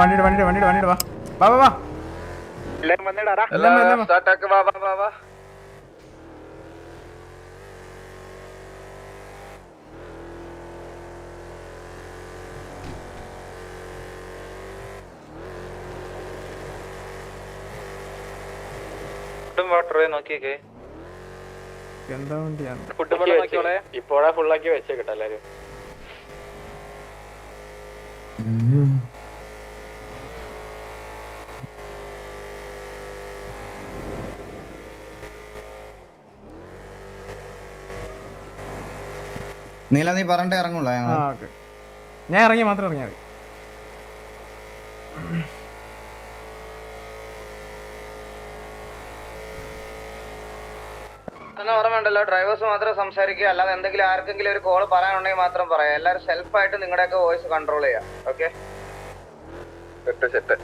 വണ്ടിയുടെ വണ്ടിയുടെ വണ്ടിയുടെ വണ്ടിയുടെ വാ. വാ വാ വാ. എന്താ വണ്ടിയാണ്? ഇപ്പോഴാ ഫുള്ളാക്കി വെച്ചേക്കട്ടെ എല്ലാരും. നീല നീ പറഞ്ഞിട്ട് ഇറങ്ങുള്ളൂ ആ ഞാൻ ഇറങ്ങി മാത്രം ഇറങ്ങിയാൽ മതി. ഓർമ്മയുണ്ടല്ലോ ഡ്രൈവേഴ്സ് മാത്രം സംസാരിക്കുക അല്ലാതെ എന്തെങ്കിലും ആർക്കെങ്കിലും ഒരു കോൾ പറയാനുണ്ടെങ്കിൽ മാത്രം പറയാം. എല്ലാവരും സെൽഫായിട്ട് നിങ്ങളുടെയൊക്കെ വോയിസ് കൺട്രോൾ ചെയ്യാം. Okay set set.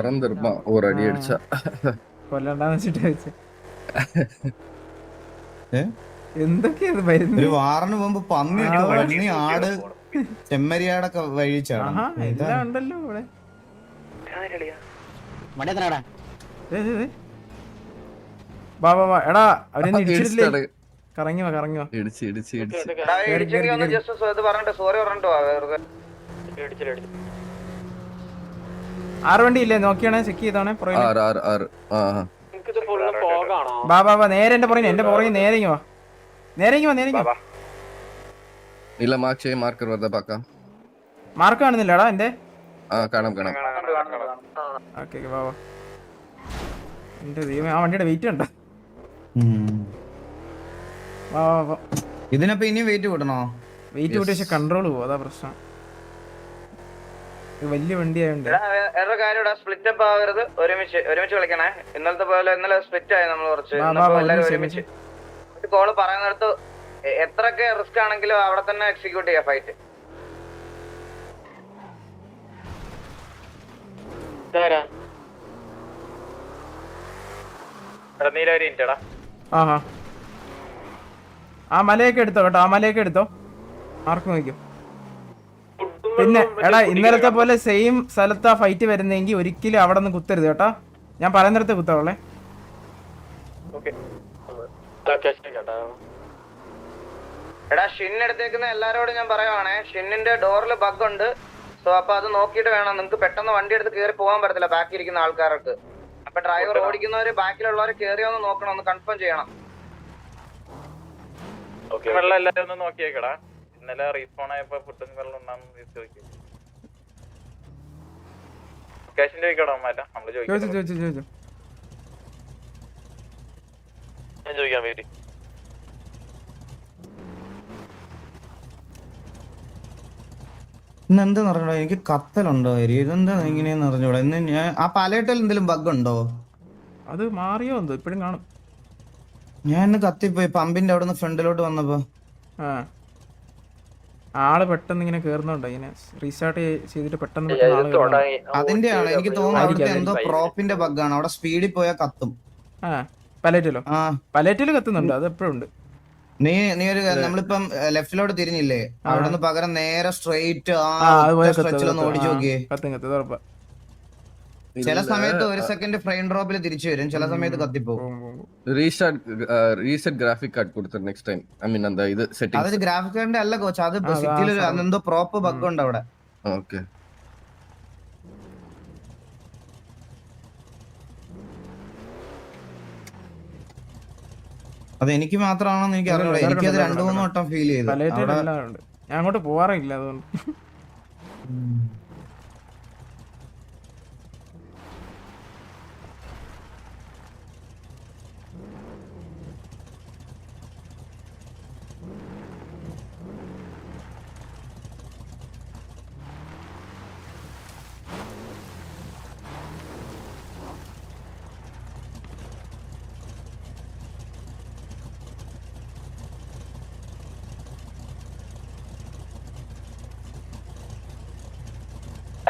മറന്നിരുന്ന ഒരു അടി അടിച്ച. കൊല്ലണ്ടാന്ന് വെച്ചിട്ട് വെച്ച് എന്തൊക്കെയാണ് ഒരു വാറിന് പന്നി പന്നി ആട് ചെമ്മരിയാടൊക്കെ വഴിച്ചാണ് എല്ലാം ഉണ്ടല്ലോ ഇവിടെ. അവനെ കറങ്ങി വാ കറങ്ങി വാ. സോറി ഇടിച്ചില്ല ആറ് വണ്ടി ഇല്ലേ? നോക്കിയാണെ ചെക്ക് ചെയ്താണെ ആറ് ആ ആ. ബാ ബാ നേരെ എന്റെ പുറകെ എന്റെ പുറകെ നേരെ വാ. നേരെ ഇങ്ങ് വാ നേരെ വാ. മാർക്ക് മാർക്കർ മാർക്ക് കാണുന്നില്ലടാ എന്റെ. ആ കാണാം കാണാം. വാ വാ. ആ വണ്ടിയുടെ വെയിറ്റ് ഉണ്ടോ വാ വാ ഇതിനപ്പോ ഇനി വെയിറ്റ് കൂട്ടണോ? വെയിറ്റ് കൂട്ടി പക്ഷെ കൺട്രോൾ പോവാ പ്രശ്നം. വലിയ വണ്ടി ആയതുകൊണ്ട് വേറെ കാര്യം സ്പ്ലിറ്റ് അപ്പ് ആവരുത്. ഒരുമിച്ച് ഒരുമിച്ച് കളിക്കണേ. ഇന്നലത്തെ പോലെ ഇന്നലെ സ്പ്ലിറ്റ് ആയി നമ്മൾ കുറച്ച്. എല്ലാവരും ഒരുമിച്ച്, ഒരുമിച്ച്. ഒരു കോൾ പറയുന്നിടത്ത് എത്രയൊക്കെ റിസ്ക് ആണെങ്കിലും അവിടെ തന്നെ എക്സിക്യൂട്ട് ചെയ്യാം ഫൈറ്റ് ആ മലയൊക്കെ എടുത്തോ കേട്ടോ ആ മലയൊക്കെ എടുത്തോ. ആർക്കും നോക്കിയോ പിന്നെ എടാ ഇന്നലത്തെ പോലെ സെയിം സ്ഥലത്താ ഫൈറ്റ് വരുന്നെങ്കിൽ ഒരിക്കലും അവിടെ നിന്ന് കുത്തരുത് കേട്ടോ. ഞാൻ പറയുന്നിടത്ത് കേട്ടോ. എടാ ഷിൻ എടുത്തേക്കുന്ന എല്ലാരോടും ഞാൻ പറയുവാണേ ഷിന്നിന്റെ ഡോറിൽ ബഗ് ഉണ്ട്. സോ അപ്പൊ അത് നോക്കിയിട്ട് വേണം. നിങ്ങൾക്ക് പെട്ടെന്ന് വണ്ടി എടുത്ത് കയറി പോകാൻ പറ്റത്തില്ല ബാക്കി ഇരിക്കുന്ന ആൾക്കാർക്ക്. അപ്പൊ ഡ്രൈവർ ഓടിക്കുന്നവര് ബാക്കിലുള്ളവർ കേറി എന്ന് നോക്കണം ഒന്ന് കൺഫേം ചെയ്യണം. എല്ലാരും ഒന്ന് നോക്കിയേക്കടാ ഇന്നലെ റീസ്പോൺ ആയപ്പോ ഫുഡും വെള്ളം ഉണ്ടാകുന്ന ചോദിക്കും ലൊക്കേഷൻ ചോദിക്കടാ മാറ്റാം നമ്മൾ ചോദിക്കാം. ഞാൻ വേണ്ടി ഇന്നെന്താ അറിഞ്ഞൂടാ എനിക്ക് കത്തലുണ്ടോ എരി? ഇതെന്താ ഇങ്ങനെയെന്ന് അറിഞ്ഞൂടാ ഇന്ന് ഞാൻ ആ പലയിട്ടിൽ എന്തെങ്കിലും ബഗ് ഉണ്ടോ അത് മാറിയോ എന്തോ? ഇപ്പോഴും കാണും. ഞാൻ ഇന്ന് കത്തിപ്പോയി പമ്പിന്റെ അവിടെ നിന്ന് ഫ്രണ്ടിലോട്ട് വന്നപ്പോ. ആ. ആൾ പെട്ടെന്ന് ഇങ്ങനെ കേറുന്നുണ്ട്. ഇങ്ങനെ റീസ്റ്റാർട്ട് ചെയ്തിട്ട് പെട്ടെന്ന് പെട്ടെന്ന് കേറുന്നുണ്ട്. അതിന്റെയാണ്? എനിക്ക് തോന്നുന്നു ആയിരിക്കും, അവിടുത്തെ എന്തോ പ്രോപ്പിന്റെ ബഗ്ഗാണ് അവിടെ സ്പീഡിൽ പോയാൽ കത്തും. ആ പലറ്റിലോ ആ. പലേറ്റിൽ കത്തുന്നുണ്ട്. അത് എപ്പോഴും ഉണ്ട്. നീ നീ ഒരു നമ്മളിപ്പം ലെഫ്റ്റിലോട്ട് തിരിഞ്ഞില്ലേ? അവിടെ നിന്ന് പകരം നേരെ സ്ട്രെയിറ്റ് ആ സ്ട്രെച്ചിലൊന്ന് ഓടിച്ചു നോക്കിയേ. കത്തും കത്തും. ഉറപ്പാ. ചില സമയത്ത് ഒരു സെക്കൻഡ് ഫ്രെയിം ഡ്രോപ്പിൽ തിരിച്ചു വരും. ചില സമയത്ത് കത്തിപ്പോകും റീസ്റ്റാർട്ട് റീസെറ്റ് ഗ്രാഫിക് കാർഡ് കൊടുത്തു നെക്സ്റ്റ് ടൈം ഐ മീൻ എന്താ ഇത് സെറ്റിംഗ് അത് ഗ്രാഫിക് കാർഡിന്റെ അല്ല കോച്ച്. അത് സിറ്റിയിൽ എന്തോ പ്രോപ്പ് ബഗ് ഉണ്ട് അവിടെ. ഓക്കേ അത് എനിക്ക് മാത്രമാണെന്ന് എനിക്ക് അറിയില്ല എനിക്ക് അത് രണ്ടു മൂന്ന് വട്ടം ഫീൽ ചെയ്തു. ഞാൻ അങ്ങോട്ട് പോവാറില്ല അതുകൊണ്ട്.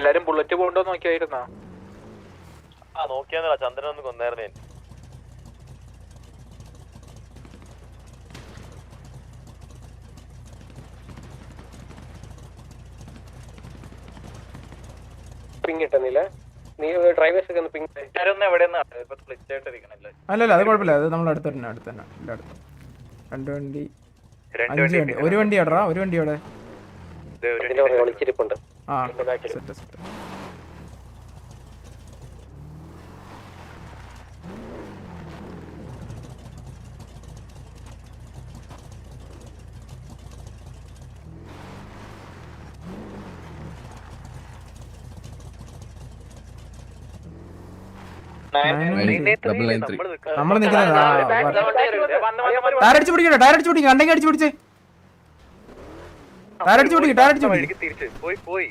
എല്ലാരും ബുള്ളറ്റ് പോകണ്ടോ നോക്കിയായിരുന്നോ? ആ നോക്കിയാന്നല്ല ചന്ദ്രൻ ഒന്ന് കൊന്നായിരുന്നേ. പിങ് കിട്ടുന്നില്ല? നീ ഡ്രൈവേഴ്സ് ഒക്കെ ഒന്ന് പിങ് അല്ലല്ല അത് കുഴപ്പമില്ല. അത് നമ്മൾ അടുത്ത് തന്നെ അടുത്ത് തന്നെ എല്ലാം അടുത്ത്. രണ്ട് വണ്ടി. അഞ്ച് വണ്ടി ഒരു വണ്ടി അടറാ ഒരു വണ്ടി അവിടെ ഒളിച്ചിരിപ്പുണ്ട്. ആ സെറ്റ് സെറ്റ്. നമ്മൾ നിൽക്കുന്നത് ടയർ അടിച്ചു പിടിക്കണോ ടയർ അടിച്ച് പിടിക്കണം കണ്ടെങ്കിൽ അടിച്ചു പിടിച്ചേ. പിടിക്കുക ടയർ അടിച്ച് പിടിക്കുക തിരിച്ച്. പോയി പോയി.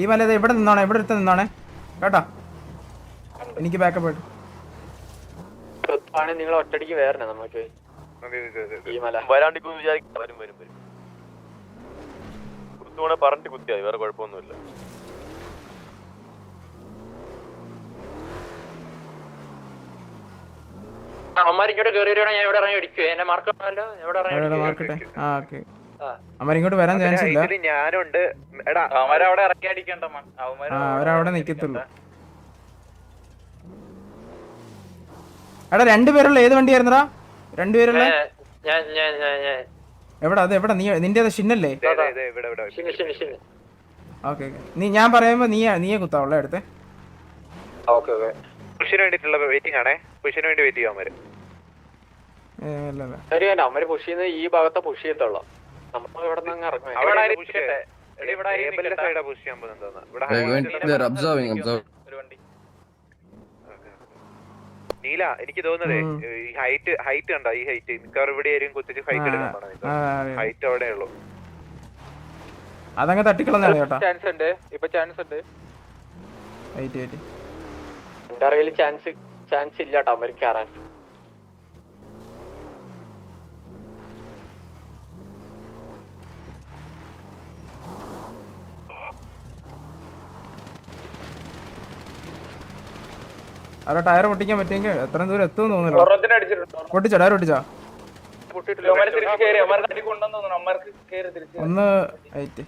ഈ മല ഇവിടെ നിന്നോണേ ഇവിടെ അടുത്ത് നിന്നോണേ. കേട്ടോ? എനിക്ക് ബാക്കപ്പ് ആയിട്ട്. നിങ്ങൾ ഒറ്റടിക്ക് വേറെ നമുക്ക് ഈ മല. വരാണ്ടിക്കുന്ന് വിചാരിക്കും വരും വരും വരും. കുത്തുകൂടെ പറഞ്ഞിട്ട് കുത്തിയായി വേറെ കുഴപ്പമൊന്നുമില്ല അമ്മമാരിക്കോട്ട് കയറി വരുവാണെങ്കിൽ ഞാൻ ഇവിടെ ഇറങ്ങി അടിക്കും എന്നെ മാർക്കല്ലോ എവിടെ എവിടെ മാർക്കട്ടെ ആ ഓക്കെ അമ്മ ഇങ്ങോട്ട് വരാൻ ചാൻസ് ഇല്ല. ഞാനുണ്ട്. എടാ അവന്മാരവിടെ ഇറക്കി അടിക്കണ്ട അവന്മാര് ആ അവരവിടെ നിക്കത്തുള്ളൂ. എടാ രണ്ടുപേരുള്ള ഏത് വണ്ടിയായിരുന്നടാ? രണ്ടുപേരുള്ള ഞാൻ ഞാൻ ഞാൻ ഞാൻ. എവിടെ അത് എവിടെ? നീ നിന്റെ ഷിന്നല്ലേ? ഓക്കെ നീ ഞാൻ പറയുമ്പോ നീ നീയെ കുത്താവുള്ള അടുത്ത് ഓക്കെ ഓക്കെ. വേണ്ടിട്ടുള്ള വെയിറ്റിംഗ് ആണേ. പുഷിന് വേണ്ടി വെയിറ്റ് ചെയ്യാൻ വരും അവർ പുഷ് ചെയ്യുന്നത് ഈ ഭാഗത്തെ പുഷ് ചെയ്യത്തുള്ളൂ നമ്മൾ ഇവിടെ നിന്ന് ഇറങ്ങും നീല എനിക്ക് തോന്നുന്നതേ ഈ ഹൈറ്റ് ഹൈറ്റ് കണ്ടോ? ഈ ഹൈറ്റ് മിക്കവാറും ഇവിടെ ആയിരിക്കും കുത്തിച്ച് ഹൈറ്റ് എടുക്കാൻ ഹൈറ്റ് അവിടെ ഉള്ളൂ. അതങ്ങ് തട്ടിക്കളഞ്ഞാണ് കേട്ടോ. ചാൻസ് ഉണ്ട്. ഇപ്പൊ ചാൻസ് ഉണ്ട്. ഹൈറ്റ് ഹൈറ്റ് എന്റെ ചാൻസ് ചാൻസ് ഇല്ല കേട്ടോ അവർക്ക് കയറാൻ അല്ല ടയർ പൊട്ടിക്കാൻ പറ്റുമെങ്കിൽ എത്ര ദൂരം എത്തും തോന്നുന്നില്ല പൊട്ടിച്ചോ ടയർ പൊട്ടിച്ചോ? ഒന്ന് കയറി അവന്മാർക്ക് അടി കൊണ്ടെന്ന് തോന്നുന്നു അവന്മാർക്ക് കയറി തിരിച്ച് ഒന്ന് വെയിറ്റ്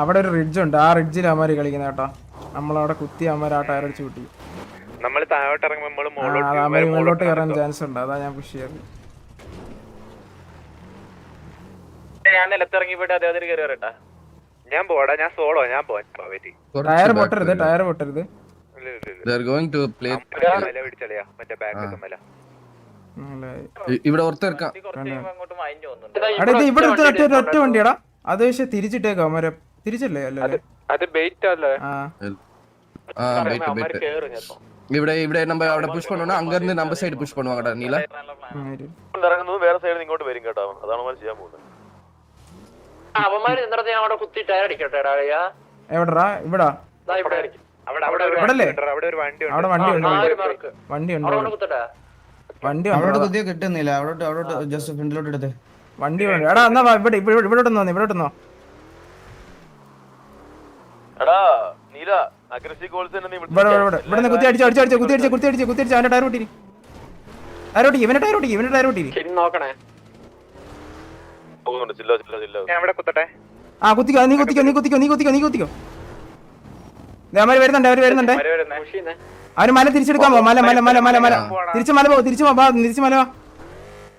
അവിടെ ഒരു റിഡ്ജ് ഉണ്ട്. ആ റിഡ്ജിൽ അവന്മാര് കളിക്കുന്ന കേട്ടോ. നമ്മളവിടെ കുത്തി അവന്മാർ ആ ടയർ അടിച്ച് കൂട്ടി. നമ്മൾ താഴോട്ട് ഇറങ്ങുമ്പോൾ മുകളിലോട്ട് കയറാൻ ചാൻസ് ഉണ്ട്. അതാ ഞാൻ പുഷ് ചെയ്യാറ്. ഞാൻ നിലത്തിറങ്ങി പോയിട്ട് അദ്ദേഹത്തിന് കയറി വരട്ടാ ഞാൻ പോടാ ഞാൻ സോളോ ഞാൻ ടയർ പൊട്ടരുത് ടയർ പൊട്ടരുത്. ഇവിടെ ഒറ്റ വണ്ടിയടാ. അത് പക്ഷെ തിരിച്ചിട്ടേക്കോ അവന്മാരെ തിരിച്ചല്ലേ അല്ലേ അത് ബെയിറ്റ് അല്ലേ ആ ஆ வெயிட் வெயிட் കയറും ചിലപ്പോ ഇവിടെ ഇവിടെ நம்ம അവിടെ പുഷ് பண்ணோம்னா அங்க இருந்து நம்ம സൈഡ് പുഷ് பண்ணுவாங்கடா നീല ആ, ഇരു. ഇറങ്ങുന്നത് വേറെ സൈഡിൽ നിന്ന് ഇങ്ങോട്ട് വരും കേട്ടോ അതാണ് അവന്മാർ ചെയ്യാൻ പോകുന്നത് അവന്മാര് എന്നിടത്ത് ഞാൻ അവിടെ കുത്തി ടയർ അടിക്കട്ടെ ടാളിയാ എവിടെടാ ഇവിടാ ഇവിടെ അടിക്കും അവിടെ അവിടെ ഒരു ഇവിടല്ലേ? വണ്ടി ഉണ്ട്, അവിടെ ഒരു വണ്ടി ഉണ്ട് അവിടെ വണ്ടി ഉണ്ട് നാല് മാർക്ക് വണ്ടി ഉണ്ട് അവിടെ അവിടെ. കൊണ്ട് കുത്തട്ടെ വണ്ടി അവിടോട്ട് ഉണ്ട് കുത്തിയ കിട്ടുന്നില്ല അവിടോട്ട് അവിടോട്ട് ജസ്റ്റ് ഫ്രണ്ടിലോട്ട് എടുത്ത് വണ്ടി ഉണ്ട് എടാ എന്നാ വാ, ഇവിടെ ഇവിടെ ഇവിടെ വന്നോ ഇവിടെ വന്നോ എടാ നീല അഗ്രസീവ് കോൾസ് തന്നെ നീ ഇവിടെ ഇവിടെ ഇവിടെ. കുത്തി അടിച്ചു അടിച്ചു അടിച്ചു കുത്തി അടിച്ചു കുത്തി അടിച്ചു കുത്തി അടിച്ചു. അവന്റെ ടയർ പൊട്ടി ടയർ പൊട്ടി ഇവന്റെ ടയർ പൊട്ടി ഇവന്റെ ടയർ പൊട്ടി നോക്കണേ. പോകുന്നുണ്ട്. ചില്ല ചില്ല ചില്ല. ഞാൻ ഇവിടെ കുത്തട്ടെ. ആ കുത്തിക്കോ നീ കുത്തിക്കോ നീ കുത്തിക്കോ നീ കുത്തിക്കോ നീ കുത്തിക്കോ. ദേ, അവന്മാര് വരുന്നുണ്ട് അവർ വരുന്നുണ്ട്. അവർ മല തിരിച്ചെടുക്കാൻ പോ മല മല മല മല മല. തിരിച്ചു മല പോ തിരിച്ചു പോ, തിരിച്ചു മല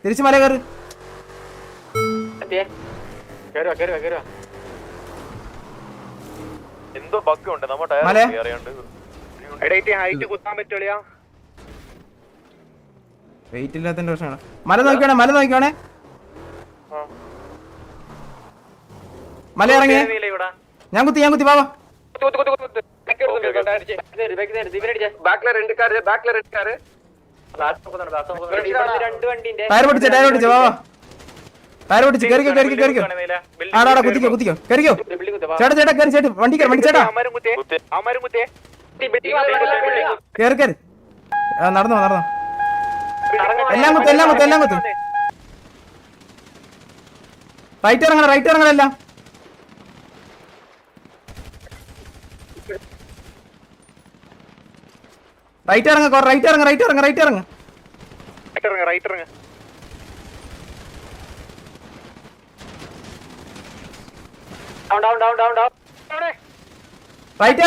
തിരിച്ചു മല കയറ്. കയറുക കയറുക കയറുവാ എന്തോ ബഗ് ഉണ്ട്. നമ്മ ടയർ മലേ? അറിയാണ്ട് വെയിറ്റ് ഇല്ലാത്തതിന്റെ പ്രശ്നമാണ്. മല നോക്കിയാണേ മല നോക്കിയാണേ. മല ഇറങ്ങി ഞാൻ കുത്തി ഞാൻ കുത്തി വാ ടയർ പൊട്ടിച്ച ടയർ പൊട്ടിച്ച വാ. ടയർ പിടിച്ച് കയറിക്കോ കയറിക്കോ കയറിക്കോ ആടാടാ കുത്തിക്കോ കുത്തിക്കോ. കയറിക്കോ ചേട്ടാ ചേട്ടാ കയറി ചേട്ടി വണ്ടി കയറി വണ്ടി ചേട്ടാ. കയറി കയറി നടന്നോ നടന്നോ. എല്ലാം കുത്തും എല്ലാം കുത്തും എല്ലാം കുത്തും. റൈറ്റ് ഇറങ്ങണം റൈറ്റ് ഇറങ്ങണം എല്ലാം. റൈറ്റ് ഇറങ്ങ റൈറ്റ് ഇറങ്ങ റൈറ്റ് ഇറങ്ങ റൈറ്റ് ഇറങ്ങ. റൈറ്റ് ഇറങ്ങ റൈറ്റ് ഇറങ്ങ. റൈറ്റ്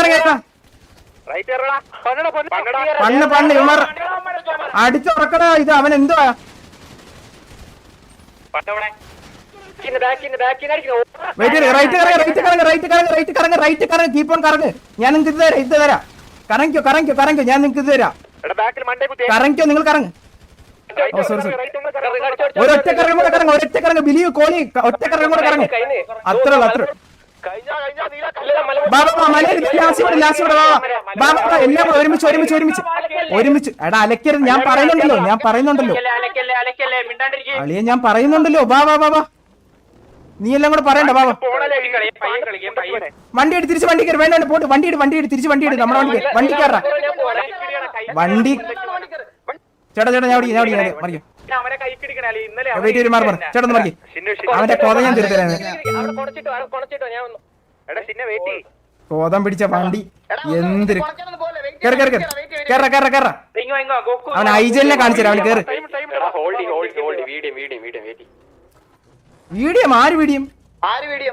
പണ്ണ് പണ്ണ് അടിച്ചുറക്കടാ ഇത് അവൻ എന്തുവാ? ഞാൻ നിങ്ങൾക്ക് ഇത് തരാം ഇത് തരാം. കറങ്ങിക്കോ കറങ്ങിക്കോ കറങ്ങിക്കോ ഞാൻ നിങ്ങൾക്ക് ഇത് തരാം. ബാക്കിൽ മണ്ടേ കുത്തിയേ. കറങ്ങിക്കോ നിങ്ങൾ കറങ്ങ്. ഒരൊറ്റ കറങ്ങും കൂടെ കറങ്ങ് ഒരൊറ്റ കറങ്ങ ബിലീവ് കോലി ഒറ്റ കറങ്ങും കൂടെ കറങ്ങ്. അത്ര അത്ര ഒരുമിച്ച് ഒരുമിച്ച് ഒരുമിച്ച് ഒരുമിച്ച്. എടാ അലക്കരുത് ഞാൻ പറയുന്നുണ്ടല്ലോ ഞാൻ പറയുന്നുണ്ടല്ലോ. അളിയെ ഞാൻ പറയുന്നുണ്ടല്ലോ. ബാ ബാ വാ നീ എല്ലാം കൂടെ പറയണ്ട വാ വണ്ടി എടുത്ത് തിരിച്ച് വണ്ടി കയറി വേണ്ട പോട്ട്. വണ്ടി എടുത്ത് വണ്ടി എടുത്ത് തിരിച്ച് വണ്ടി എടുത്ത് നമ്മുടെ വണ്ടി വണ്ടി കയറാ വണ്ടി ചേട്ടാ ചേട്ടാ ഞാൻ ഞാൻ പറയാം മറിയോ അവനെ കൈ അല്ലെ? ഇന്നലെ അവന്റെ കൊത ഞാൻ തീർത്തരാണ് കോതം പിടിച്ച വണ്ടി എന്തിര് കേറി കേറി കേറി. കേറ കേറ കേറ. അവൻ ഐജലിനെ കാണിച്ചു തരാം അവന് കേറ്. ഹോൾഡി ഹോൾഡി ഹോൾഡി വീഡിയോ വീഡിയോ വീഡിയോ വീഡിയോ. വീഡിയം ആര് വീഡിയം? ആര് വീഡിയോ?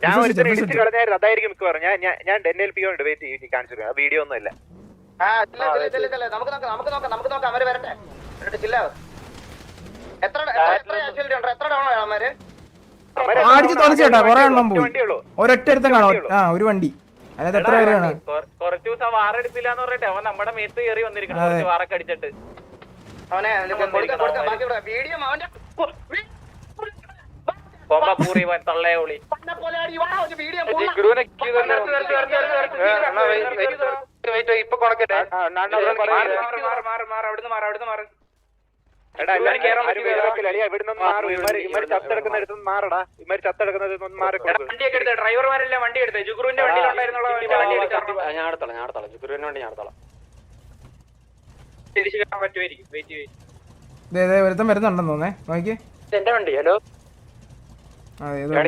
ഞാൻ ഒരു. ഇടിച്ച് കളഞ്ഞായിരുന്നു. അതായിരിക്കും മിക്കവാറും. ഞാൻ ഞാൻ ഞാൻ എൻ എൽ പി ഉണ്ട് വെയിറ്റ് ചെയ്ത് കാണിച്ചു വീഡിയോ ഒന്നും ഇല്ല. നമുക്ക് നോക്കാം നമുക്ക് നോക്കാം നമുക്ക് നോക്കാം. അവർ വരട്ടെ. അടിച്ച് കേട്ടാ കൊറേ എണ്ണം പോയി ഒരൊറ്റ അടുത്ത് കാണാം ആ ഒരു വണ്ടി അതായത് എത്ര പേരാണ് കുറച്ചു ദിവസം വാറെടുത്തില്ല എന്ന് പറഞ്ഞിട്ട് അവൻ നമ്മുടെ മേത്ത് കയറി വന്നിരിക്കണം കുറച്ച് വാറൊക്കെ അടിച്ചിട്ട് അവനെ വീഡിയോ അവന്റെ കൊമ്പ പൂറി ഇപ്പൊ കൊണക്കട്ടെ എടാ എല്ലാരും കേറാൻ അവിടുന്ന് അളിയാ അവിടുന്ന് മാറും മാറി ഡ്രൈവർമാരെല്ലാം വണ്ടി എടുത്തേ. ജുഗുറുവിന്റെ വണ്ടിയിലുണ്ടായിരുന്നുള്ള വണ്ടി എടുക്കാം ഞാൻ അടുത്തോളാം ഞാൻ വണ്ടി ഞാൻ തിരിച്ചു പറ്റുമായിരിക്കും. വെയിറ്റ് ചെയ്യും വരുന്നുണ്ടെന്ന് തോന്നേ നോക്കി എന്റെ വണ്ടി ഹലോ?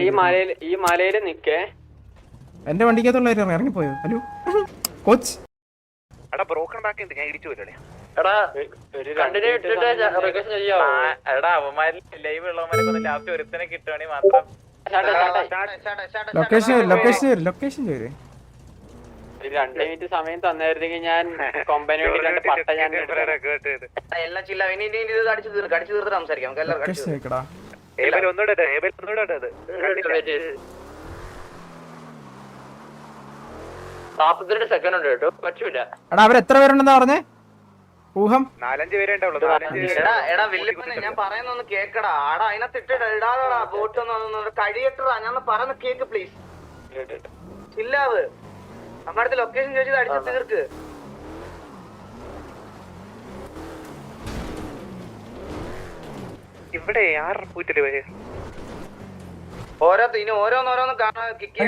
ഈ മലയിൽ ഈ മലയിൽ നിക്കേ എന്റെ വണ്ടിക്കകത്തുള്ള ഇറങ്ങിപ്പോയോ? ഹലോ. കോച്ച്. എടാ ബ്രോക്കൺ ബാക്ക് ഉണ്ട് ഞാൻ ഇടിച്ചു പോലേ എടാ അവന്മാരിൽ ലൈവ് ഉള്ളവന്മാരൊക്കെ ഒന്ന് ലാസ്റ്റ് ഒരുത്തനെ കിട്ടുവാണെങ്കിൽ മാത്രം. ലൊക്കേഷൻ ലൊക്കേഷൻ ലൊക്കേഷൻ വരും രണ്ട് മിനിറ്റ് സമയം തന്നായിരുന്നെങ്കിൽ ഞാൻ കൊമ്പന് വേണ്ടി രണ്ട് പട്ട ഞാൻ എല്ലാം ചില്ല ഇനി ഇനി ഇനി ഇത് അടിച്ചു തീർക്ക് അടിച്ചു തീർത്ത് സംസാരിക്കാം. നമുക്ക് എല്ലാവർക്കും അടിച്ചു ലൊക്കേഷൻ വെക്കടാ ഏബൽ ഒന്നുകൂടെ ഇട്, ഏബൽ ഒന്നുകൂടെ ഇട് അത്. നാപ്പത്തിരണ്ട് സെക്കൻഡ് ഉണ്ട് കേട്ടോ. പറ്റൂല. എടാ അവർ എത്ര പേരുണ്ടെന്നാ പറഞ്ഞേ? ഊഹം? നാലഞ്ച് പേരേ ഉണ്ടാവുള്ളൂ നാലഞ്ച് എടാ എടാ ഞാൻ പറയുന്നൊന്ന് കേക്കടാ. ആടാ അതിനകത്ത് ബോട്ട് ഒന്ന് കഴിയട്ടടാ. ഞാൻ പറയുന്ന കേക്ക് പ്ലീസ് ഇല്ലാവ്. നമ്മുടെ അടുത്ത് ലൊക്കേഷൻ ചോദിച്ചത് അടിച്ച് തീർക്ക്. ഇവിടെ ആറ് പൂറ്റിൽ പോയി ഓരോ ഇനി ഓരോന്നോരോന്ന് കാണാൻ കിക്ക്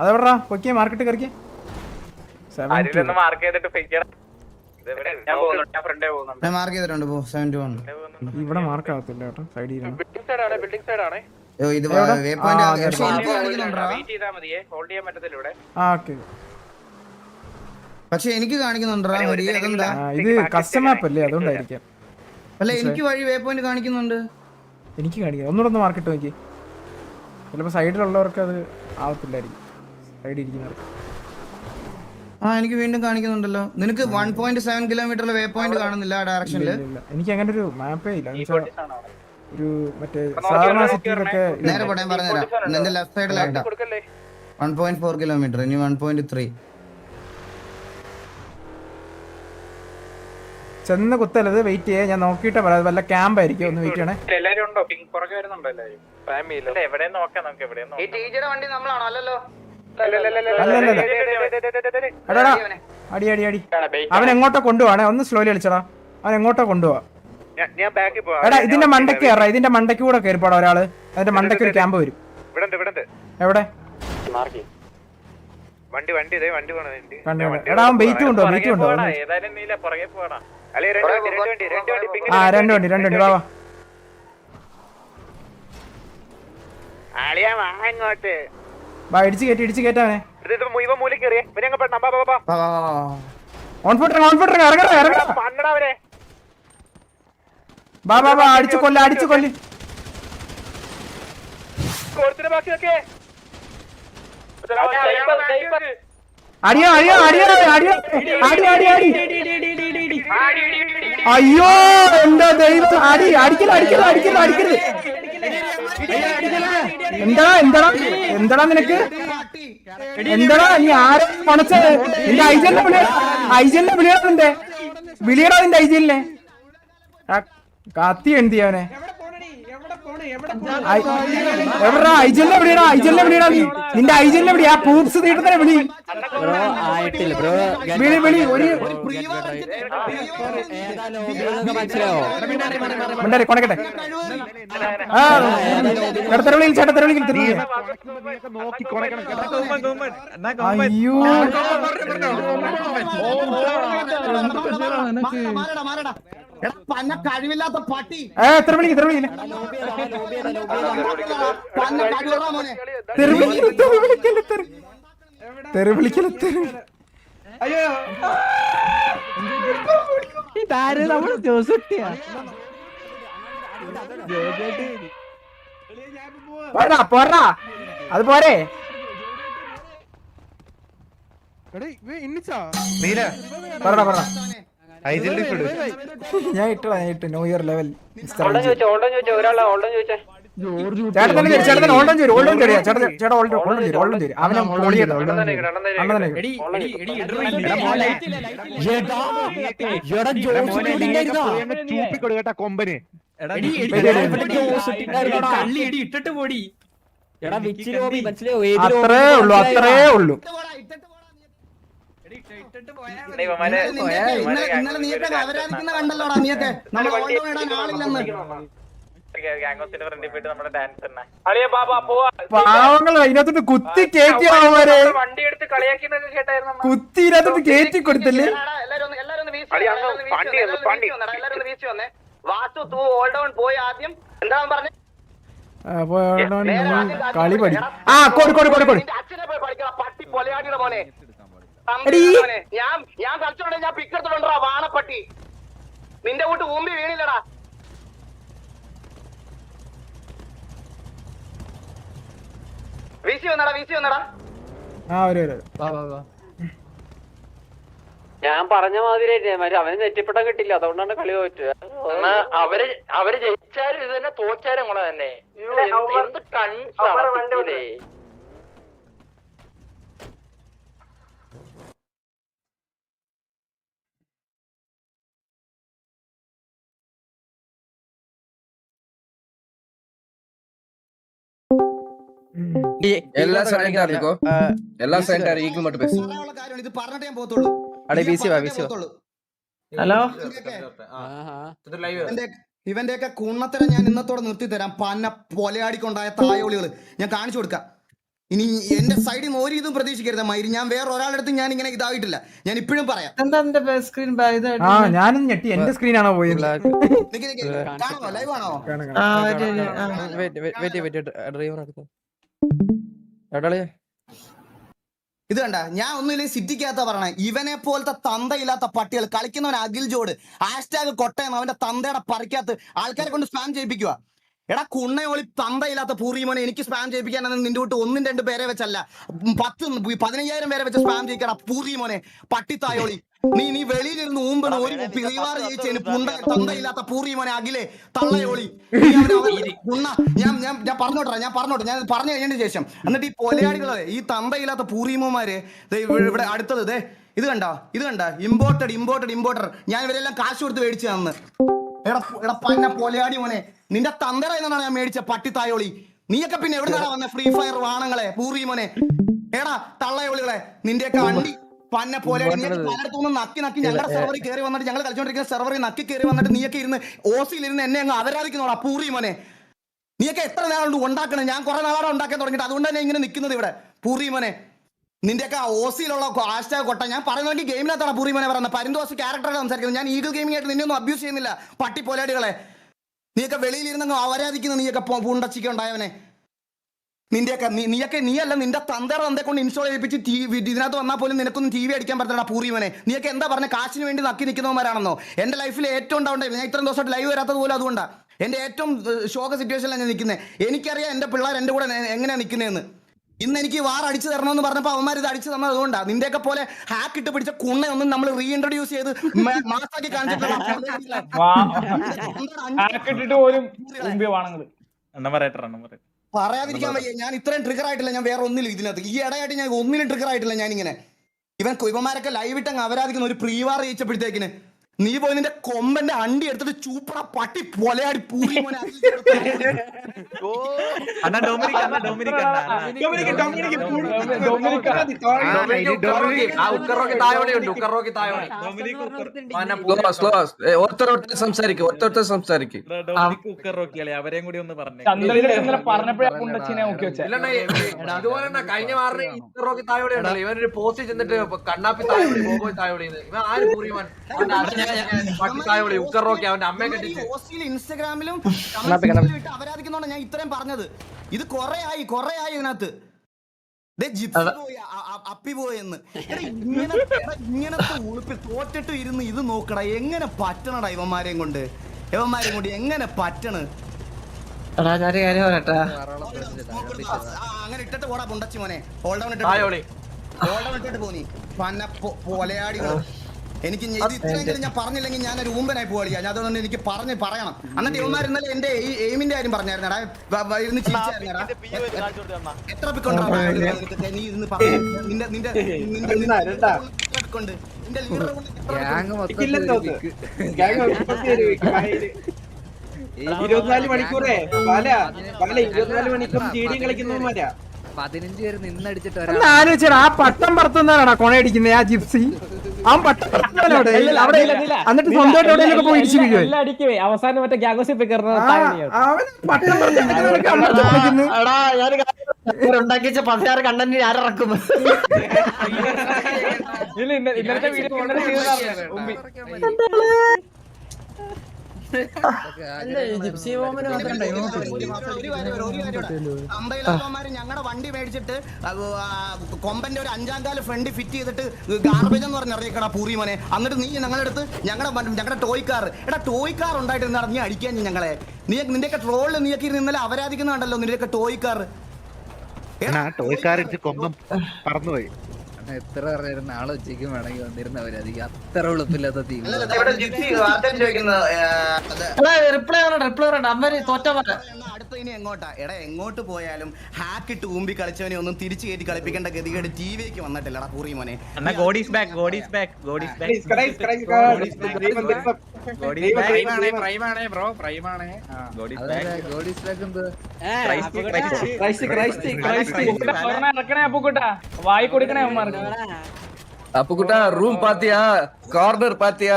അതെവിടാ? പൊക്കിയ മാർക്കറ്റ് കറിക്ക് മാർക്ക് ചെയ്തിട്ടുണ്ട് പോ വൺ ഇവിടെ മാർക്ക് കേട്ടോ സൈഡിൽ ആണ്? ഇത് പക്ഷെ എനിക്ക് കാണിക്കുന്നുണ്ടോ വെയിറ്റ് ചെയ്താൽ മതിയേ ഹോൾഡ് ചെയ്യാൻ പറ്റത്തില്ല ആ ഓക്കെ പക്ഷെ എനിക്ക് കാണിക്കുന്നുണ്ടോ? ഹരി ഇത് കസ്റ്റം മാപ്പ് അല്ലേ? അതുകൊണ്ടായിരിക്കാം. അല്ല എനിക്ക് വഴി വേ പോയിന്റ് കാണിക്കുന്നുണ്ട്. എനിക്ക് കാണിക്കാം. ഒന്നുകൂടെ ഒന്ന് മാർക്കറ്റ് നോക്കി. ചിലപ്പോൾ സൈഡിലുള്ളവർക്ക് അത് ആവത്തില്ലായിരിക്കും. സൈഡിൽ ഇരിക്കുന്നത് ആ എനിക്ക് വീണ്ടും കാണിക്കുന്നുണ്ടല്ലോ. നിനക്ക് വൺ പോയിന്റ് സെവൻ കിലോമീറ്ററിൽ വേ പോയിന്റ് കാണുന്നില്ല ആ ഡയറക്ഷനിൽ. എനിക്ക് അങ്ങനെ ഒരു മാപ്പേ ഇല്ല. ഒരു മറ്റേ സാധാരണ സിറ്റിയിലൊക്കെ നേരെ പോട്ടെ ഞാൻ പറഞ്ഞുതരാം. നിന്റെ ലെഫ്റ്റ് സൈഡിലായിട്ടാ വൺ പോയിന്റ് ഫോർ കിലോമീറ്റർ ഇനി വൺ പോയിന്റ് ത്രീ ചെന്ന് കുത്തല്ലത് വെയിറ്റ് ചെയ്യാൻ ഞാൻ നോക്കിയിട്ട് പറയാം. വല്ല ക്യാമ്പ് ആയിരിക്കും. ഒന്ന് വെയിറ്റ് ചെയ്യണേ. എല്ലാരും ഉണ്ടോ? പിങ്ക് പുറകെ വരുന്നുണ്ടോ എല്ലാരും? ഫാമിലി എവിടെ നോക്കാം നമുക്ക് എവിടെ ഈ ടീച്ചറുടെ വണ്ടി നമ്മളാണോ? അല്ലല്ലോ. അല്ല അല്ല അല്ല എടാ എടാ, അടി അടി അടി. അവൻ എങ്ങോട്ടോ കൊണ്ടുപോവാണേ? ഒന്ന് സ്ലോലി കളിച്ചടാ. അവൻ എങ്ങോട്ടോ കൊണ്ടുപോവാ? എടാ ഇതിന്റെ മണ്ടയ്ക്ക് കയറാ ഇതിന്റെ മണ്ടയ്ക്ക് കൂടെ കയറിപ്പോടാ ഒരാൾ. അതിന്റെ മണ്ടയ്ക്ക് ഒരു ക്യാമ്പ് വരും. എവിടെ? മാർക്ക്. വണ്ടി വണ്ടി ഇതേ വണ്ടി. എടാ അവൻ ബെയ്റ്റ് ഉണ്ടോ ബെയ്റ്റ് ഉണ്ടോ പോടാ, ഏതായാലും പുറകെ പോടാ. അല്ലെ രണ്ട് രണ്ട് വണ്ടി രണ്ട് വണ്ടി പിങ്ങ് ആ രണ്ട് വണ്ടി രണ്ട് വണ്ടി. വാ വാ. അളിയാ വാ ഇങ്ങോട്ട്. ഇടിച്ച് കയറ്റി ഇടിച്ച് അടിച്ച് കൊല്ല അടിച്ച് കൊല്ലി അടിയോ അടിയോ അടിയോ അടിയോ അടി അടി അടി അയ്യോ എന്താ ദൈവം അടി അടിക്കല അടിക്കല അടിക്കല അടിക്കരുത് എന്താ എന്താ എന്താടാ? നിനക്ക്? എന്താടാ നീ ആരെ പണച്ചത്? നിന്റെ ഐജലിന്റെ വിളിയ ഐജലിന്റെ വിളിയാ നിന്റെ വിളിയടാ നിന്റെ ഐജലിനെ. കത്തി എന്തി ഐജലിനെ ഐജലിനെ നീ നിന്റെ ഐജലിനെ എവിടെയാ പൂപ്സ് തീട്ടത്തിനെ വിളി വിളി വിളി ഒരു കൊണക്കട്ടെ ആ ചേട്ടത്തരവിളിയിൽ ചേട്ടത്തരവിളിയിൽ അയ്യോ മാറടാ, മാറടാ. പന്ന കഴിവില്ലാത്ത പട്ടി. ഏ എത്ര വിളിക്ക് എത്ര വിളിക്കില്ല? പന്ന കഴിവുള്ള മോനെ തെറി വിളിക്കൽ തെറി വിളിക്കൽ തെറി. തെറി വിളിക്കൽ തെറി. പോരാ പോരാ അത് പോരെ. പറടാ പറടാ ഞാൻ ഇട്ടടാ ഞാൻ ഇട്ട്. ന്യൂ ഇയർ ലെവൽ ഓൾഡൻ ചോദിച്ചോ ഓൾഡൻ ചോദിച്ചോ ഒരാളെ ഓൾഡൻ ചോദിച്ചേ. ചേട്ടൻ തന്നെ ചേരി ചേട്ടൻ ഓൾഡൻ ചേരി ഓൾഡൻ ചേരി ചേട്ടൻ ചേട്ടാ ഓൾഡൻ ഓൾഡൻ ചേരി ഓൾഡൻ ചേരി അവനെ പൊളിയട്ടെ ഓൾഡൻ കൊമ്പന്. ഇട്ടിട്ട് പോടി. അത്രേ ഉള്ളൂ അത്രേ ഉള്ളൂ. ഇന്നലെ ഇന്നലെ നീയൊക്കെ അവരാധിക്കുന്ന കണ്ടല്ലോടാ നീയൊക്കെ? നമ്മൾ ഇടാൻ ആളില്ലെന്ന്. പാവങ്ങൾ അതിനകത്തോട്ട് കുത്തി കേറ്റി അവന്മാരെ. വണ്ടി എടുത്ത് കളിയാക്കിന്നൊക്കെ കേട്ടായിരുന്നു കുത്തി ഇതിനകത്തോട്ട് കേറ്റി കൊടുത്തില്ലേ? കളി പഠി. ആ കൊടു കൊടു കൊടു കൊടു. അച്ഛനെ പോയി പഠിക്കണം. പട്ടി പൊലയാടിയുടെ മോനെ. ഞാൻ ഞാൻ കളിച്ചോണ്ടെ ഞാൻ പിക്കെടുത്തിട്ടുണ്ടോ വാണപ്പട്ടി. നിന്റെ കൂട്ട് ഊമ്പി വീണില്ലടാ. വീശി വന്നടാ വീശി വന്നടാ. ആ ഒരു ഞാൻ പറഞ്ഞ മാതിരി അവന് നെറ്റിപ്പട്ടം കിട്ടില്ല അതുകൊണ്ടാണ് കളി പോയിട്ട്. അവർ അവർ ജയിച്ചാലും ഇത് തന്നെ തോറ്റാലും കൂടെ തന്നെ. എന്ത് കൺസാണ് எல்லா சைலண்டா இருக்கோ எல்லா சைலண்டா ஈக்குவல் மட்டும் பேசு പറയാനുള്ള കാര്യമാണ് ഇത് പറഞ്ഞിട്ടേ ഞാൻ പോകത്തുള്ളൂ അടേ, ഇത് വീശി വാ, പറഞ്ഞിട്ടേ വീശി വാ. പോകത്തുള്ളൂ. ഹലോ ഇവന്റെ ഇവന്റെയൊക്കെ കുണ്ണത്തരം ഞാൻ ഇന്നത്തോടെ നിർത്തി തരാം പന്ന പൊലയാടിക്കൊണ്ടായ തായോളികള് ഞാൻ കാണിച്ചു കൊടുക്കാം ഇനി എന്റെ സൈഡിൽ നിന്ന് ഒരു ഇതും പ്രതീക്ഷിക്കരുത് മയിരി ഞാൻ വേറെ ഒരാളടുത്ത് ഞാൻ ഇങ്ങനെ ഇതായിട്ടില്ല ഞാൻ ഇപ്പോഴും പറയാം ആ ഞാനും ഞെട്ടി എന്റെ സ്ക്രീനാണോ പോയത് നിക്ക് നിക്ക്. കാണുമോ ലൈവ് ആണോ ഇത് കണ്ട ഞാൻ ഒന്നുമില്ലെങ്കിൽ സിറ്റിക്കകത്ത പറഞ്ഞ ഇവനെ പോലത്തെ തന്തയില്ലാത്ത പട്ടികൾ കളിക്കുന്നവൻ അഖിൽ ജോഡ് ഹാഷ്ടാഗ് കൊട്ടയം അവന്റെ തന്തയുടെ പറിക്കകത്ത് ആൾക്കാരെ കൊണ്ട് സ്പാം ചെയ്യിപ്പിക്കുക എടാ കുണ്ണയോളി തന്തയില്ലാത്ത പൂർവിമോനെ എനിക്ക് സ്പാം ചെയ്യിപ്പിക്കാനെന്ന് നിന്റെ വിട്ട് ഒന്നും രണ്ട് പേരെ വെച്ചല്ല. പത്ത് പതിനയ്യായിരം പേരെ വെച്ച് സ്പാം ചെയ്യിക്കടാ പൂർവിമോനെ പട്ടിത്തായോളി. നീ നീ വെളിയിലിരുന്ന് ഊമ്പണ ഒരു പിറിവാറ് ജയിച്ചതിന് പുണ്ട തന്തയില്ലാത്ത പൂർവിമോനെ അഖിലെ തള്ളയോളി. കുണ്ണ ഞാൻ ഞാൻ ഞാൻ പറഞ്ഞോട്ടെ ഞാൻ പറഞ്ഞോട്ടെ. ഞാൻ പറഞ്ഞു കഴിഞ്ഞതിന് ശേഷം എന്നിട്ട് ഈ പൊലയാടികളെ ഈ തന്തയില്ലാത്ത ദേ ഇവിടെ അടുത്തത് ദേ ഇത് കണ്ട? ഇത് കണ്ട? ഇമ്പോർട്ടഡ് ഇമ്പോർട്ടഡ് ഇമ്പോർട്ടർ ഞാൻ ഇവരെല്ലാം കാശ് കൊടുത്ത് മേടിച്ചു തന്ന്. എടാ എടാ പന്ന പൊലയാടി മോനെ. നിന്റെ തന്തര എന്നാണ് ഞാൻ മേടിച്ച പട്ടിത്തായോളി നീയൊക്കെ പിന്നെ എവിടുന്നാണ് വന്ന? ഫ്രീ ഫയർ വാണങ്ങളെ പൂറി മോനെ എടാ തള്ളയോളികളെ നിന്റെയൊക്കെ അണ്ടി പന്നെ പോലെ പലയിടത്തുനിന്ന് നക്കി നക്കി ഞങ്ങളുടെ സെർവറിൽ കയറി വന്നിട്ട് ഞങ്ങൾ കളിച്ചോണ്ടിരിക്കുന്ന സെർവറിൽ നക്കി കയറി വന്നിട്ട് നീയൊക്കെ ഇരുന്ന് ഓസിയിൽ ഇരുന്ന് എന്നെ അങ്ങ് അവരാധിക്കുന്നോടാ പൂറി മോനെ. നീയൊക്കെ എത്ര നാളുണ്ട് ഉണ്ടാക്കണം? ഞാൻ കുറെ നാളാണ് ഉണ്ടാക്കാൻ തുടങ്ങിയിട്ട്. അതുകൊണ്ട് തന്നെ ഇങ്ങനെ നിൽക്കുന്നത് ഇവിടെ പൂറി മോനെ. നിന്റെയൊക്കെ ഓസിയിലുള്ള ഹാഷ്ടാഗ് കൊട്ട. ഞാൻ പറയുന്നെങ്കിൽ ഗെയിമിനകത്താണ് പൂറി മോനെ പറയുന്നത്. പരിന്തോസ് ക്യാരക്ടറാണ് സംസാരിക്കുന്നത് ഞാൻ ഈഗിൾ ഗെയിമിംഗ് ആയിട്ട് നിന്നെ ഒന്നും അബ്യൂസ് ചെയ്യുന്നില്ല പട്ടി പോലാടികളെ. നീയൊക്കെ വെളിയിലിരുന്ന് അവരാധിക്കുന്ന നീയൊക്കെ പുണ്ടച്ചിക്ക് ഉണ്ടായവനെ. നിന്റെയൊക്കെ നീയൊക്കെ നീയല്ല നിന്റെ തന്തേറെ തന്തേ കൊണ്ട് ഇൻസ്റ്റോൾ ചെയ്യിപ്പിച്ച് ടി വി ഇതിനകത്ത് വന്നാൽ പോലും നിനക്കൊന്നും ടി വി അടിക്കാൻ പറ്റില്ല പൂർവിമനെ നീയൊക്കെ എന്താ പറഞ്ഞ? കാശിന് വേണ്ടി നക്കി നിൽക്കുന്നവന്മാരാണെന്നോ എന്റെ ലൈഫിൽ ഏറ്റവും ഉണ്ടാവേണ്ടത് ഞാൻ ഇത്രയും ദിവസമായിട്ട് ലൈവ് വരാത്തത് പോലും അതുകൊണ്ടാണ് എന്റെ ഏറ്റവും ഷോക്ക് ശോക സിറ്റുവേഷനിലാണ് ഞാൻ നിൽക്കുന്നത് എനിക്കറിയാം എന്റെ പിള്ളേർ എന്റെ കൂടെ എങ്ങനെയാണ് എങ്ങനെയാ നിൽക്കുന്നതെന്ന് ഇന്ന് എനിക്ക് വാർ അടിച്ചു തരണമെന്ന് പറഞ്ഞപ്പോൾ അവന്മാർ ഇത് അടിച്ചു തന്നത് അതുകൊണ്ടാണ് നിന്റെയൊക്കെ പോലെ ഹാക്ക് ഇട്ട് പിടിച്ച കുണ്ണയൊന്നും നമ്മൾ റീഇൻട്രൊഡ്യൂസ് ചെയ്ത് മാസാക്കി ആക്കിട്ടിട്ട് പറയാതിരിക്കാൻ വയ്യ. ഞാൻ ഇത്രയും ട്രിഗർ ആയിട്ടില്ല ഞാൻ വേറെ ഒന്നിലും ഇതിനകത്ത്. ഈ ഇടയായിട്ട് ഞാൻ ഒന്നിലും ട്രിഗർ ആയിട്ടില്ല ഞാൻ ഇങ്ങനെ ഇവൻ ഇവന്മാരൊക്കെ ലൈവ് ഇട്ടങ്ങ് അവരാധിക്കുന്ന ഒരു പ്രീവാർ ജയിച്ചപ്പോഴത്തേക്കിന് നീ പോയി നിന്റെ കൊമ്പന്റെ അണ്ടി എടുത്തിട്ട് ചൂപ്പറ പട്ടി പൊലയാടി പൂരി സംസാരിക്കും ഒറ്റ സംസാരിക്കും. അവരെയും കൂടി ഒന്ന് പറഞ്ഞു. ഇതുപോലെ തന്നെ കഴിഞ്ഞ വാറിന് ഉക്കറോക്ക് തായോടെ ഉണ്ടല്ലോ. ഇവനൊരു പോസ്റ്റ് ചെന്നിട്ട് കണ്ണാപ്പി തായോടെ ബോബോയ് തായോടെ ഇവൻ ആര് പൂറിയവൻ ഇൻസ്റ്റഗ്രാമിലും അവരാധിക്കുന്നോണ്ടാ ഞാൻ ഇത്രയും പറഞ്ഞത്. ഇത് കൊറേ ആയി കൊറേ ആയി ഇതിനകത്ത് അപ്പി പോയെന്ന് എടാ, ഇങ്ങനത്തെ ഉളുപ്പിൽ തോറ്റിട്ട് ഇരുന്ന് ഇത് നോക്കടാ എങ്ങനെ പറ്റണടാ ഇവന്മാരെയും കൊണ്ട്? ഇവന്മാരെയും കൊണ്ട് എങ്ങനെ പറ്റണ്? അങ്ങനെ ഇട്ടിട്ട് പോടാ പുണ്ടച്ചി മോനെ. ഹോൾഡൗൺ ഡൗൺ ഇട്ടിട്ട് ഹോൾഡൗൺ ഹോൾഡ് ഡൗൺ ഇട്ടിട്ട് പോനി പന്ന പൊ- പോലയാടികൾ എനിക്ക് ഇനി ഇത് ഇത്രയെങ്കിലും ഞാൻ പറഞ്ഞില്ലെങ്കിൽ ഞാൻ ഒരു ഊമ്പനായി പോവുക ഞാൻ അതുകൊണ്ട് എനിക്ക് പറഞ്ഞ് പറയണം. എന്നിട്ട് ഇവന്മാർ ഇന്നലെ എന്റെ ഈ എയിമിന്റെ കാര്യം പറഞ്ഞായിരുന്നടാ. ഇരുന്ന് ചിരിച്ചായിരുന്നടാ. എത്ര പിക്കുണ്ടോ നീ ഇരുന്ന് പറഞ്ഞു നിന്റെ നിന്റെ നിന്റെ നിന്റെ എത്ര പിക്കുണ്ട്? നിന്റെ ലീഡർ കൊണ്ട്? ഇരുപത്തിനാല് മണിക്കൂറേ. പല പല ഇരുപത്തിനാല് മണിക്കൂർ സ്റ്റേഡിയം കളിക്കുന്നവന്മാരാ. പതിനഞ്ച് പേര് നിന്നടിച്ചിട്ട് ആലോചിച്ചാ ആ പട്ടം പറത്തുന്നവരാണോ കൊണയടിക്കുന്നത് ആ ജിപ്സി? അവൻ അവിടെ അവിടെ എന്നിട്ട് സ്വന്തമായിട്ട് എവിടെയെങ്കിലും പോയി ഇടിച്ചു വീഴുവേ അവസാനം മറ്റേ കളിക്കുന്നു ഉണ്ടാക്കിച്ച പതിനാറ് കണ്ടന്റ് ആരിറക്കും ഇന്നലത്തെ വീഡിയോ ഞങ്ങളുടെ വണ്ടി മേടിച്ചിട്ട് കൊമ്പന്റെ ഒരു അഞ്ചാം കാൽ ഫ്രണ്ട് ഫിറ്റ് ചെയ്തിട്ട് ഗാർബേജ് എന്ന് പറഞ്ഞ ഇറങ്ങിക്കടാ പൂറി മോനെ. എന്നിട്ട് നീ ഞങ്ങളുടെ അടുത്ത് ഞങ്ങളുടെ ഞങ്ങളുടെ ടോയ് കാർ എടാ ടോയ് കാർ ഉണ്ടായിട്ട് നീ അടിക്കാൻ ഞങ്ങളെ. നീ നിന്റെയൊക്കെ ട്രോളിൽ നീയൊക്കെ ഇന്നലെ അവരാധിക്കുന്നുണ്ടല്ലോ നിന്റെയൊക്കെ ടോയ് കാർ ടോയ് കാർ കൊമ്പം പറന്നുപോയി. എത്ര പറഞ്ഞായിരുന്നു നാളെ ഉച്ചയ്ക്ക് വേണമെങ്കിൽ വന്നിരുന്നവര് അധികം അത്ര എളുപ്പമില്ലാത്ത തീം റിപ്ലൈ റിപ്ലൈ അമ്മര് തോറ്റ പോലെ. അടുത്ത ഇനി എങ്ങോട്ടാ? എടാ എങ്ങോട്ട് പോയാലും ഹാക്ക് ഇട്ട് ഊമ്പി കളിച്ചവനെ ഒന്നും തിരിച്ചു കയറ്റി കളിപ്പിക്കേണ്ട ഗതികേട് ടി വിക്ക് വന്നിട്ടില്ലടാ പൂറി മോനെ. God is back God is back God is back bro God is back God is back എന്ത് ഇറക്കണേ അപ്പൂക്കുട്ടാ. വായി കൊടുക്കണേ അപ്പുകുട്ട റൂം പാത്തിയാ കോർണർ പാത്തിയാ.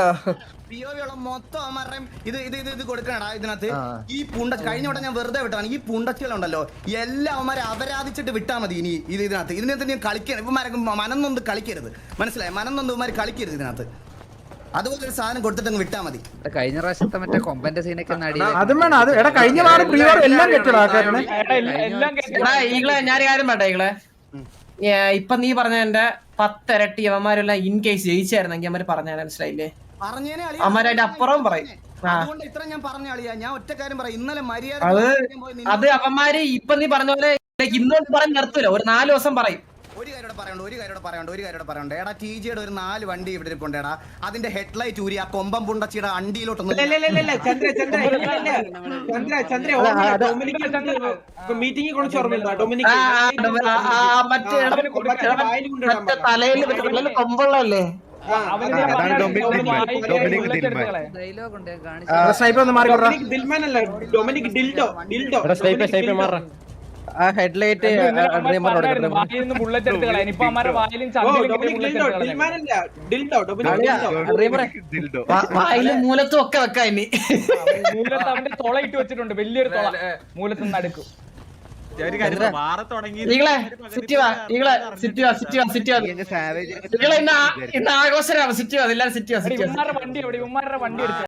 പിഒവിയുള്ള മൊത്തം അമരം ഇത് ഇത് ഇത് ഇത് കൊടുക്കണടാ ഇതിനകത്ത്. ഈ പുണ്ട കഴിഞ്ഞ വട്ടം ഞാൻ വെറുതെ വിട്ടാണ് ഈ പുണ്ടച്ചികളുണ്ടല്ലോ. എല്ലാ അവന്മാരെ അപരാധിച്ചിട്ട് വിട്ടാ മതി ഇനി ഇത് ഇതിനകത്ത്. ഇതിനകത്ത് ഞാൻ കളിക്കണം ഇവന്മാരൊക്കെ മനം നൊന്ത് കളിക്കരുത്. മനസ്സിലായി? മനം നൊന്ത് ഇവന്മാർ കളിക്കരുത് ഇതിനകത്ത്. അതുപോലെ ഒരു സാധനം കൊടുത്തിട്ട് അങ്ങ് വിട്ടാ മതി. ഇവിടെ കഴിഞ്ഞ പ്രാവശ്യത്തെ മറ്റേ കൊമ്പന്റെ സീനൊക്കെ അതും വേണം. അത് എടാ കഴിഞ്ഞ വാരം പ്രീ എല്ലാം കെട്ടടാ ആക്കാരനെ എടാ, എല്ലാം- എല്ലാം കേട്ടോ ഈകളെ ഞാൻ കാര്യം പറട്ടെ ഈകളെ? ഇപ്പൊ നീ പറഞ്ഞ എന്റെ പത്തിരട്ടി അവന്മാരെല്ലാം ഇൻ കേസ് ജയിച്ചായിരുന്നെങ്കിൽ അവർ പറഞ്ഞ മനസ്സിലായില്ലേ? പറഞ്ഞേനെ അളിയാ. അവന്മാര് അതിന്റെ അപ്പുറവും പറയും. അതുകൊണ്ട് ഇത്ര ഞാൻ പറഞ്ഞ അളിയാ. ഞാൻ ഒറ്റ കാര്യം പറയാം. ഇന്നലെ മര്യാദ അത് പോയി നിന്നെ- അത് അവന്മാര് ഇപ്പൊ നീ പറഞ്ഞ പോലെ ഇന്ന് പറഞ്ഞ് നിർത്തൂല. ഒരു നാല് ദിവസം പറയും. ഒരു കാര്യം പറയണ്ട ഒരു കാര്യം പറയണ്ട ഒരു കാര്യം പറയണ്ട. എടാ ടി ജിയുടെ ഒരു നാല് വണ്ടി ഇവിടെ കൊണ്ടേടാ അതിന്റെ ഹെഡ്ലൈറ്റ് ഊരി ആ കൊമ്പം പുണ്ടച്ചിയുടെ അണ്ടിയിലോട്ടൊന്നും മീറ്റിംഗിൽ കുറിച്ച് ഓർമ്മയില്ല തലയിൽ കൊമ്പുള്ളല്ലേ അവന് ഞാൻ പറഞ്ഞ ഡൊമിനിക് bullet ഡയലോഗ് ഉണ്ട് ഞാൻ കാണിച്ചു ഒന്ന് മാറി കൊടുറാ ഡൊമിനിക് ദിൽമാൻ അല്ല ഡൊമിനിക് ഡിൽഡോ. ഡിൽഡോ ആ ഹെഡ്ലൈറ്റ് വായിലും മൂലത്തും ഒക്കെ വെക്കാം ഇനി. മൂലത്ത് അവന്റെ തുള ഇട്ട് വെച്ചിട്ടുണ്ട് വലിയൊരു തുള. മൂലത്ത് നടുക്കും ഇന്ന് ആ- ഇന്ന് ആഘോഷമാണ് സിറ്റി വാ എല്ലാരും സിറ്റി വാ സിറ്റി വാ ഉമ്മാരുടെ വണ്ടി എവിടെ? ഉമ്മാരുടെ വണ്ടി എടുത്ത്?